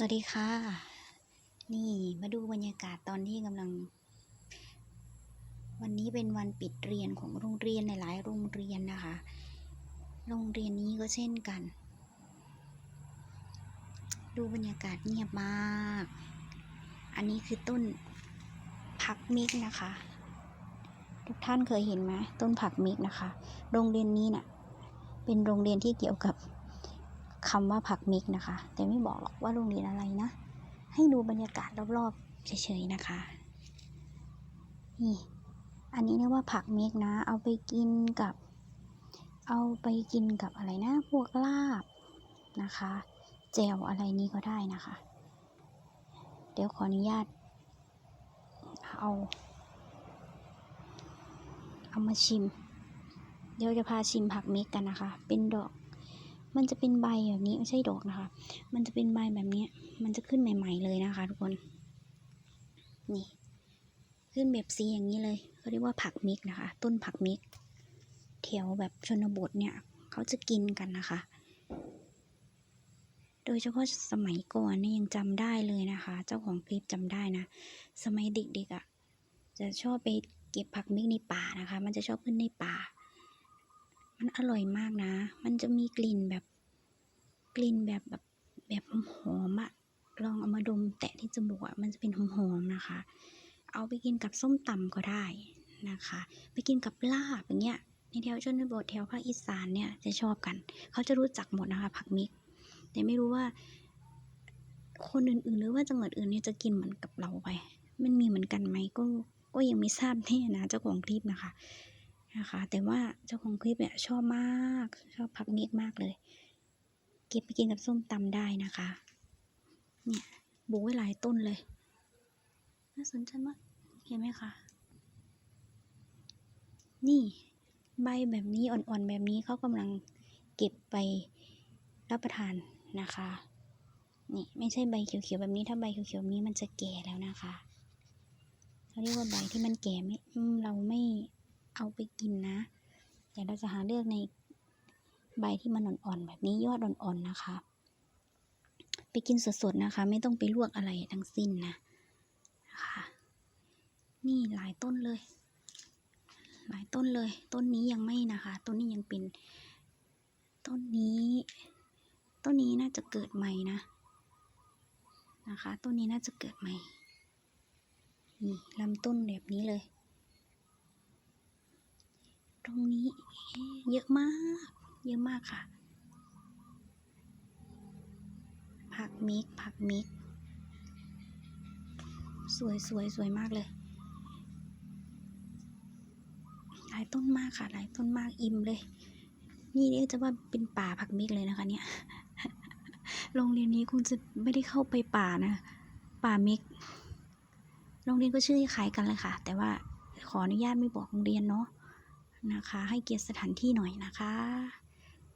สวัสดีค่ะ นี่มาดูบรรยากาศตอนที่กำลัง วันนี้เป็นวันปิดเรียนของโรงเรียนในหลายโรงเรียนนะคะ โรงเรียนนี้ก็เช่นกัน ดูบรรยากาศเงียบมาก อันนี้คือต้นผักมิกนะคะ ทุกท่านเคยเห็นไหมต้นผักมิกนะคะ โรงเรียนนี้น่ะเป็นโรงเรียนที่เกี่ยวกับ คำว่าผักมิกนะคะ แต่ไม่บอกหรอกว่าโรงเรียนอะไรนะ ให้ดูบรรยากาศรอบๆเฉยๆนะคะ นี่ อันนี้เรียกว่าผักมิกนะ เอาไปกินกับ เอาไปกินกับอะไรนะ พวกลาบนะคะแจวอะไรนี้ก็ได้นะคะ เดี๋ยวขออนุญาต เอา เอามาชิม เดี๋ยวจะพาชิมผักเมกกันนะคะ เป็นดอก มันจะเป็นใบแบบนี้ไม่ใช่ดอกนะคะ มันจะเป็นใบแบบนี้ มันจะขึ้นใหม่ ๆ เลยนะคะ ทุกคน นี่ ขึ้นแบบสีอย่างนี้เลยเขาเรียกว่าผักเมกนะคะ ต้นผักเมกแถวแบบชนบทเนี่ยเขาจะกินกันนะคะ โดยเฉพาะสมัยก่อนเนี่ยยังจำได้เลยนะคะ เจ้าของคลิปจำได้นะ สมัยเด็กๆอะ่ะจะชอบไปเก็บผักเมกในป่านะคะ มันจะชอบขึ้นในป่า มันอร่อยมากนะ มันจะมีกลิ่นแบบกลิ่นแบบแบบแบบหอมอะลองเอามาดมแตะที่จมูกอะมันจะเป็นหอมๆนะคะ เอาไปกินกับส้มตำก็ได้นะคะ ไปกินกับลาบอย่างเงี้ยในแถวชนบทแถวภาคอีสานเนี่ยจะชอบกัน เขาจะรู้จักหมดนะคะผักมิก แต่ไม่รู้ว่า คนอื่นๆ หรือว่าจังหวัดอื่นเนี่ยจะกินเหมือนกับเราไป มันมีเหมือนกันไหมก็ก็ยังไม่ทราบแน่นะเจ้าของคลิปนะคะ นะคะ แต่ว่าเจ้าของคลิปเนี่ยชอบมาก ชอบผักเมกมากเลย เก็บไปกินกับส้มตำได้นะคะ เนี่ยปลูกไว้หลายต้นเลย น่าสนใจมาก เห็นไหมคะ นี่ใบแบบนี้อ่อนๆแบบนี้เขากำลังเก็บไปรับประทานนะคะ นี่ไม่ใช่ใบเขียวๆแบบนี้ถ้าใบเขียวๆแบบนี้มันจะแก่แล้วนะคะเขาเรียกว่าใบที่มันแก่ไม่เราไม่ เอาไปกินนะแต่เราจะหาเลือกในใบที่มันอ่อนๆแบบนี้ยอดอ่อนๆนะคะ ไปกินสดๆนะคะ ไม่ต้องไปลวกอะไรทั้งสิ้นนะนะคะนี่หลายต้นเลย หลายต้นเลย ต้นนี้ยังไม่นะคะ ต้นนี้ยังเป็น ต้นนี้ ต้นนี้น่าจะเกิดใหม่นะนะคะ ต้นนี้น่าจะเกิดใหม่นี่ลำต้นแบบนี้เลย ตรงนี้ เยอะมาก เยอะมากค่ะ ผักมิก ผักมิก สวยสวยสวยมากเลย หลายต้นมากค่ะ หลายต้นมากอิ่มเลย นี่เรียกจะว่าเป็นป่าผักมิกเลยนะคะเนี่ย โรงเรียนนี้คงจะไม่ได้เข้าไปป่านะ ป่ามิก โรงเรียนก็ชื่อคล้ายกันเลยค่ะ แต่ว่าขออนุญาตไม่บอกโรงเรียนเนาะ นะคะ ให้เกียรติสถานที่หน่อยนะคะ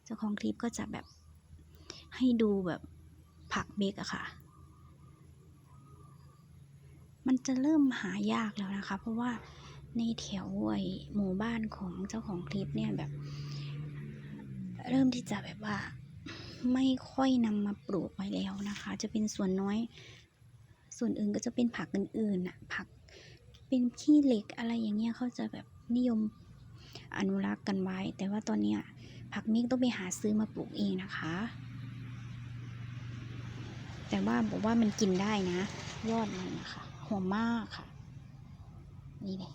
เจ้าของคลิปก็จะแบบให้ดูแบบผักเบกอะค่ะ มันจะเริ่มหายากแล้วนะคะ เพราะว่าในแถวไอหมู่บ้านของเจ้าของคลิปเนี่ยแบบ เริ่มที่จะแบบว่าไม่ค่อยนำมาปลูกไว้แล้วนะคะ จะเป็นส่วนน้อย ส่วนอื่นก็จะเป็นผักอื่นๆน่ะผักเป็นขี้เหล็กอะไรอย่างเงี้ยเขาจะแบบนิยม อนุรักษ์กันไว้ แต่ว่าตอนนี้ผักมิกต้องไปหาซื้อมาปลูกเองนะคะ แต่ว่าบอกว่ามันกินได้นะ ยอดมันนะคะหอมมากค่ะ นี่เลย